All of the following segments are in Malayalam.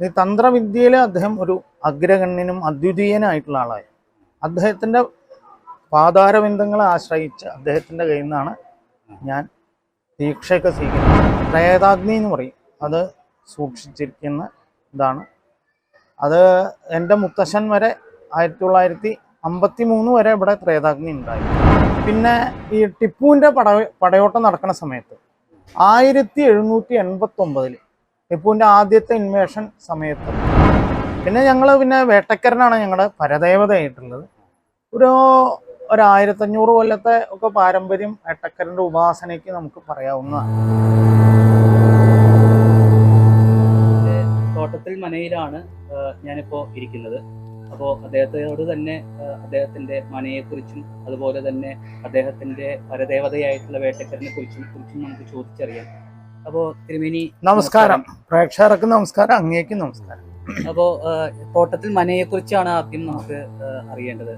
ഈ തന്ത്രവിദ്യയിൽ അദ്ദേഹം ഒരു അഗ്രഗണ്യനും അദ്വിതീയനായിട്ടുള്ള ആളായി. അദ്ദേഹത്തിന്റെ പാതാരബിന്ദങ്ങളെ ആശ്രയിച്ച് അദ്ദേഹത്തിന്റെ കയ്യിൽ നിന്നാണ് ഞാൻ ദീക്ഷയൊക്കെ സ്വീകരിക്കുന്നത് പ്രേതാഗ്നി എന്ന് പറയും. അത് സൂക്ഷിച്ചിരിക്കുന്ന ഇതാണ്. അത് എന്റെ മുത്തശ്ശൻ വരെ ആയിരത്തി തൊള്ളായിരത്തി അമ്പത്തി മൂന്ന് വരെ ഇവിടെ ത്രേതാഗ്നി ഉണ്ടായി. പിന്നെ ഈ ടിപ്പുവിന്റെ പട പടയോട്ടം നടക്കുന്ന സമയത്ത് ആയിരത്തി എഴുന്നൂറ്റി എൺപത്തി ഒമ്പതിൽ ടിപ്പുവിന്റെ ആദ്യത്തെ ഇൻവേഷൻ സമയത്ത്. പിന്നെ ഞങ്ങൾ പിന്നെ വേട്ടക്കരനാണ് ഞങ്ങളുടെ പരദേവതയായിട്ടുള്ളത്. ഒരു ഒരു ആയിരത്തഞ്ഞൂറ് കൊല്ലത്തെ ഒക്കെ പാരമ്പര്യം വേട്ടക്കരന്റെ ഉപാസനയ്ക്ക് നമുക്ക് പറയാവുന്നതാണ്. തോട്ടത്തിൽ മനയിലാണ് ഞാനിപ്പോൾ ഞാനിപ്പോ ഇരിക്കുന്നത്. അപ്പോൾ അദ്ദേഹത്തോട് തന്നെ അദ്ദേഹത്തിന്റെ മനയെക്കുറിച്ചും അതുപോലെ തന്നെ അദ്ദേഹത്തിന്റെ പരദേവതയായിട്ടുള്ള വേട്ടക്കരനെ കുറിച്ചും കുറിച്ചും നമുക്ക് ചോദിച്ചറിയാം. അപ്പോൾ തിരുമേനി നമസ്കാരം. പ്രേക്ഷകർക്ക് നമസ്കാരം അങ്ങേക്ക് നമസ്കാരം. അപ്പോ തോട്ടത്തിൽ മനയെ കുറിച്ചാണ് ആദ്യം നമുക്ക് അറിയേണ്ടത്.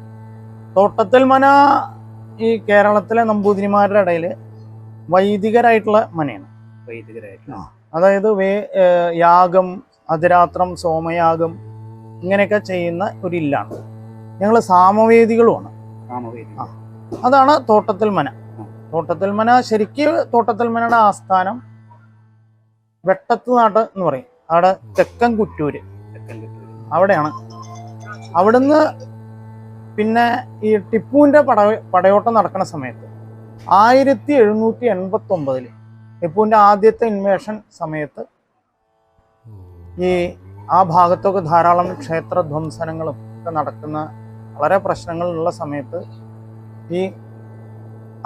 തോട്ടത്തിൽ മന ഈ കേരളത്തിലെ നമ്പൂതിരിമാരുടെ ഇടയിൽ വൈദികരായിട്ടുള്ള മനയാണ്. വൈദികരായിട്ടുള്ള. അതായത് വേ യാഗം അതിരാത്രം സോമയാഗം ഇങ്ങനെയൊക്കെ ചെയ്യുന്ന ഒരു ഇല്ലാണ്. ഞങ്ങൾ സാമവേദികളുമാണ്. അതാണ് തോട്ടത്തിൽ മന. തോട്ടത്തിൽ മന ശരിക്കും തോട്ടത്തിൽ മനയുടെ ആസ്ഥാനം വെട്ടത്ത് നാട് എന്ന് പറയും അവിടെ തെക്കൻ കുറ്റൂര്. അവിടെയാണ് അവിടുന്ന് പിന്നെ ഈ ടിപ്പുവിന്റെ പട പടയോട്ടം നടക്കുന്ന സമയത്ത് ആയിരത്തി എഴുന്നൂറ്റി എൺപത്തി ഒമ്പതിൽ ടിപ്പുവിന്റെ ആദ്യത്തെ ഇൻവേഷൻ സമയത്ത് ഈ ആ ഭാഗത്തൊക്കെ ധാരാളം ക്ഷേത്ര ധ്വംസനങ്ങളും ഒക്കെ നടക്കുന്ന വളരെ പ്രശ്നങ്ങളുള്ള സമയത്ത് ഈ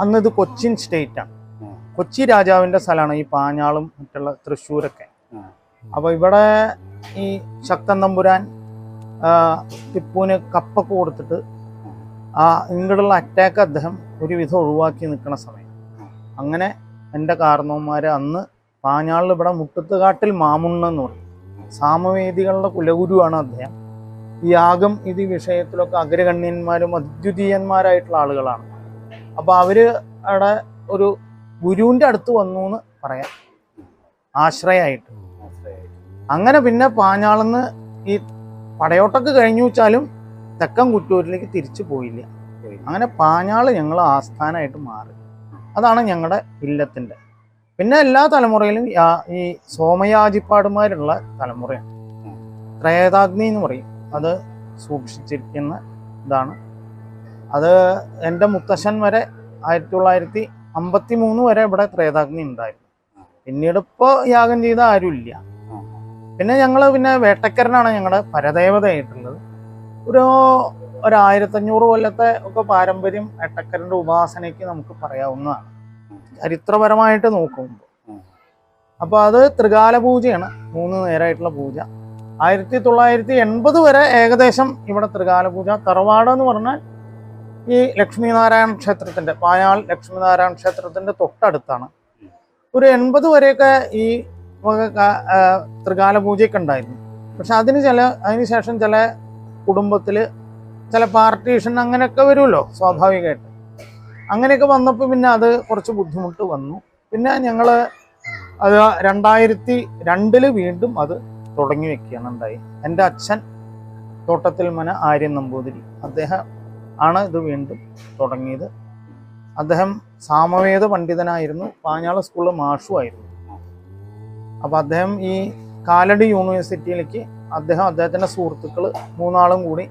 അന്നിത് കൊച്ചിൻ സ്റ്റേറ്റാണ്. കൊച്ചി രാജാവിന്റെ സ്ഥലമാണ് ഈ പാഞ്ഞാളും മറ്റുള്ള തൃശ്ശൂരൊക്കെ. അപ്പൊ ഇവിടെ ഈ ശക്തൻ തമ്പുരാൻ ടിപ്പുവിന് കപ്പൊക്കെ കൊടുത്തിട്ട് ആ ഇങ്ങോട്ടുള്ള അറ്റാക്ക് അദ്ദേഹം ഒരുവിധം ഒഴിവാക്കി നിൽക്കുന്ന സമയം. അങ്ങനെ എന്റെ കാരണവന്മാർ അന്ന് പാഞ്ഞാളിൽ ഇവിടെ മുട്ടത്തുകാട്ടിൽ മാമുണ്ണ എന്ന് പറയും. സാമവേദികളുടെ കുലഗുരുവാണ് അദ്ദേഹം. ഈ യാഗം ഇത് വിഷയത്തിലൊക്കെ അഗ്രഗണ്യന്മാരും അദ്വിതീയന്മാരായിട്ടുള്ള ആളുകളാണ്. അപ്പോൾ അവർ അവിടെ ഒരു ഗുരുവിന്റെ അടുത്ത് വന്നു എന്ന് പറയാം. ആശ്രയമായിട്ട് അങ്ങനെ പിന്നെ പാഞ്ഞാളെന്ന് ഈ പടയോട്ടൊക്കെ കഴിഞ്ഞു വെച്ചാലും തെക്കൻ കുറ്റൂരിലേക്ക് തിരിച്ചു പോയില്ല. അങ്ങനെ പാഞ്ഞാൾ ഞങ്ങൾ ആസ്ഥാനമായിട്ട് മാറി. അതാണ് ഞങ്ങളുടെ ഇല്ലത്തിന്റെ. പിന്നെ എല്ലാ തലമുറയിലും ഈ സോമയാജിപ്പാടുമാരുള്ള തലമുറയാണ്. ത്രേതാഗ്നി എന്ന് പറയും. അത് സൂക്ഷിച്ചിരിക്കുന്ന ഇതാണ്. അത് എന്റെ മുത്തശ്ശൻ വരെ ആയിരത്തി തൊള്ളായിരത്തി അമ്പത്തി മൂന്ന് വരെ ഇവിടെ ത്രേതാഗ്നി ഉണ്ടായിരുന്നു. പിന്നീട് ഇപ്പോ യാഗം ചെയ്ത ആരുമില്ല. പിന്നെ ഞങ്ങൾ പിന്നെ വേട്ടക്കരനാണ് ഞങ്ങളുടെ പരദേവതയായിട്ടുള്ളത്. ഒരു ഒരു ആയിരത്തഞ്ഞൂറ് കൊല്ലത്തെ ഒക്കെ പാരമ്പര്യം വേട്ടക്കരന്റെ ഉപാസനയ്ക്ക് നമുക്ക് പറയാവുന്നതാണ്. ചരിത്രപരമായിട്ട് നോക്കുമ്പോൾ അപ്പോൾ അത് ത്രികാല പൂജയാണ്. മൂന്ന് നേരമായിട്ടുള്ള പൂജ. ആയിരത്തി തൊള്ളായിരത്തി എൺപത് വരെ ഏകദേശം ഇവിടെ ത്രികാല പൂജ. തറവാട് എന്ന് പറഞ്ഞാൽ ഈ ലക്ഷ്മീനാരായണ ക്ഷേത്രത്തിന്റെ പായാൾ ലക്ഷ്മീനാരായണ ക്ഷേത്രത്തിന്റെ തൊട്ടടുത്താണ്. ഒരു എൺപത് വരെയൊക്കെ ഈ ത്രികാല പൂജയൊക്കെ ഉണ്ടായിരുന്നു. പക്ഷെ അതിന് ചില അതിനുശേഷം ചില കുടുംബത്തിൽ ചില പാർട്ടീഷൻ അങ്ങനെയൊക്കെ വരുമല്ലോ സ്വാഭാവികമായിട്ട്. അങ്ങനെയൊക്കെ വന്നപ്പോൾ പിന്നെ അത് കുറച്ച് ബുദ്ധിമുട്ട് വന്നു. പിന്നെ ഞങ്ങൾ അത് രണ്ടായിരത്തി രണ്ടിൽ വീണ്ടും അത് തുടങ്ങി വെക്കുകയാണ് ഉണ്ടായി. എന്റെ അച്ഛൻ തോട്ടത്തിൽ മന ആര്യൻ നമ്പൂതിരി. അദ്ദേഹം ആണ് ഇത് വീണ്ടും തുടങ്ങിയത്. അദ്ദേഹം സാമവേദ പണ്ഡിതനായിരുന്നു. പാഞ്ഞാള സ്കൂളിൽ മാഷുമായിരുന്നു അപ്പോൾ അദ്ദേഹം ഈ കാലടി യൂണിവേഴ്സിറ്റിയിലേക്ക് അദ്ദേഹം അദ്ദേഹത്തിന്റെ സുഹൃത്തുക്കൾ മൂന്നാളും കൂടി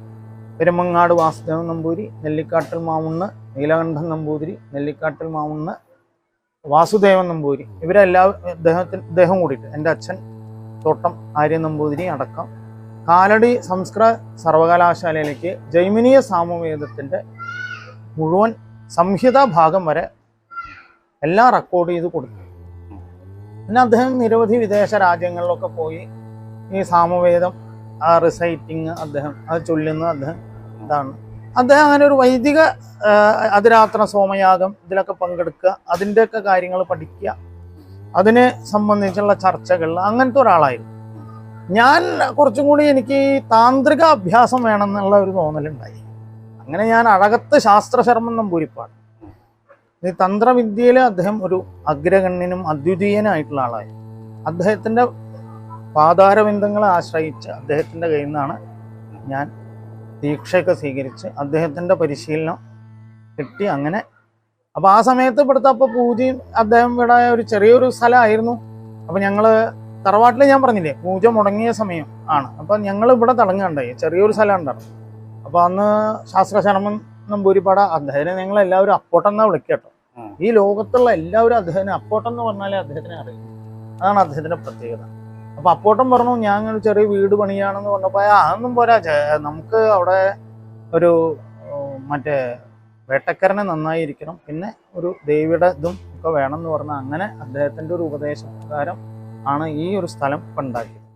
പെരുമങ്ങാട് വാസുദേവൻ നമ്പൂരി നെല്ലിക്കാട്ടിൽ മാമുണ്ണ് നീലകണ്ഠൻ നമ്പൂതിരി നെല്ലിക്കാട്ടിൽ മാമുണ്ണ് വാസുദേവൻ നമ്പൂരി ഇവരെല്ലാം അദ്ദേഹത്തിന് അദ്ദേഹം കൂടിയിട്ട് എന്റെ അച്ഛൻ തോട്ടം ആര്യ നമ്പൂതിരി അടക്കം കാലടി സംസ്കൃത സർവകലാശാലയിലേക്ക് ജൈമിനീയ സാമവേദത്തിന്റെ മുഴുവൻ സംഹിത ഭാഗം വരെ എല്ലാം റെക്കോർഡ് ചെയ്ത് കൊടുത്തു. പിന്നെ അദ്ദേഹം നിരവധി വിദേശ രാജ്യങ്ങളിലൊക്കെ പോയി ഈ സാമവേദം ആ റിസൈറ്റിങ് അദ്ദേഹം അത് ചൊല്ലുന്ന അദ്ദേഹം ഇതാണ്. അദ്ദേഹം അങ്ങനെ ഒരു വൈദിക അതിരാത്ര സോമയാഗം ഇതിലൊക്കെ പങ്കെടുക്കുക അതിന്റെയൊക്കെ കാര്യങ്ങൾ പഠിക്കുക അതിനെ സംബന്ധിച്ചുള്ള ചർച്ചകൾ അങ്ങനത്തെ ഒരാളായിരുന്നു. ഞാൻ കുറച്ചും കൂടി എനിക്ക് താന്ത്രിക അഭ്യാസം വേണമെന്നുള്ള ഒരു തോന്നലുണ്ടായി. അങ്ങനെ ഞാൻ അഴകത്ത് ശാസ്ത്രശർമ്മം നമ്പൂരിപ്പാട്. ഈ തന്ത്രവിദ്യയിൽ അദ്ദേഹം ഒരു അഗ്രഗണ്യനും അദ്വിതീയനായിട്ടുള്ള ആളായി. അദ്ദേഹത്തിന്റെ പാതാരബിന്ദങ്ങളെ ആശ്രയിച്ച് അദ്ദേഹത്തിന്റെ കയ്യിൽ നിന്നാണ് ഞാൻ ദീക്ഷയൊക്കെ സ്വീകരിച്ച് അദ്ദേഹത്തിന്റെ പരിശീലനം കിട്ടി അങ്ങനെ. അപ്പോൾ ആ സമയത്ത് ഇവിടുത്തെ അപ്പോൾ പൂജയും അദ്ദേഹം ഇവിടെ ഒരു ചെറിയൊരു സ്ഥലമായിരുന്നു. അപ്പോൾ ഞങ്ങൾ തറവാട്ടിൽ ഞാൻ പറഞ്ഞില്ലേ പൂജ മുടങ്ങിയ സമയം ആണ്. അപ്പം ഞങ്ങൾ ഇവിടെ തിളങ്ങുകയുണ്ടായി ചെറിയൊരു സ്ഥലം ഉണ്ടായിരുന്നു അപ്പോൾ അന്ന് ശാസ്ത്രശർമ്മൻ നമ്പൂരിപ്പാട അദ്ദേഹത്തിനെ ഞങ്ങൾ എല്ലാവരും അപ്പോട്ടം എന്നാ വിളിക്കുക കേട്ടോ ആ. ഈ ലോകത്തുള്ള എല്ലാവരും അദ്ദേഹത്തിന് അപ്പോട്ടെന്ന് പറഞ്ഞാലേ അദ്ദേഹത്തിനെ അറിയും. അതാണ് അദ്ദേഹത്തിന്റെ പ്രത്യേകത. അപ്പൊ അപ്പോട്ടം പറഞ്ഞു ഞാൻ ഇങ്ങനെ ചെറിയ വീട് പണിയാണെന്ന് പറഞ്ഞപ്പോൾ "ആ, അതൊന്നും പോരാ. നമുക്ക് അവിടെ ഒരു മറ്റേ വേട്ടക്കരനെ നന്നായിരിക്കണം. പിന്നെ ഒരു ദേവിയുടെ ഇതും ഒക്കെ വേണം എന്ന് പറഞ്ഞാൽ അങ്ങനെ അദ്ദേഹത്തിന്റെ ഒരു ഉപദേശപ്രകാരം ആണ് ഈ ഒരു സ്ഥലം ഉണ്ടാക്കിയത്.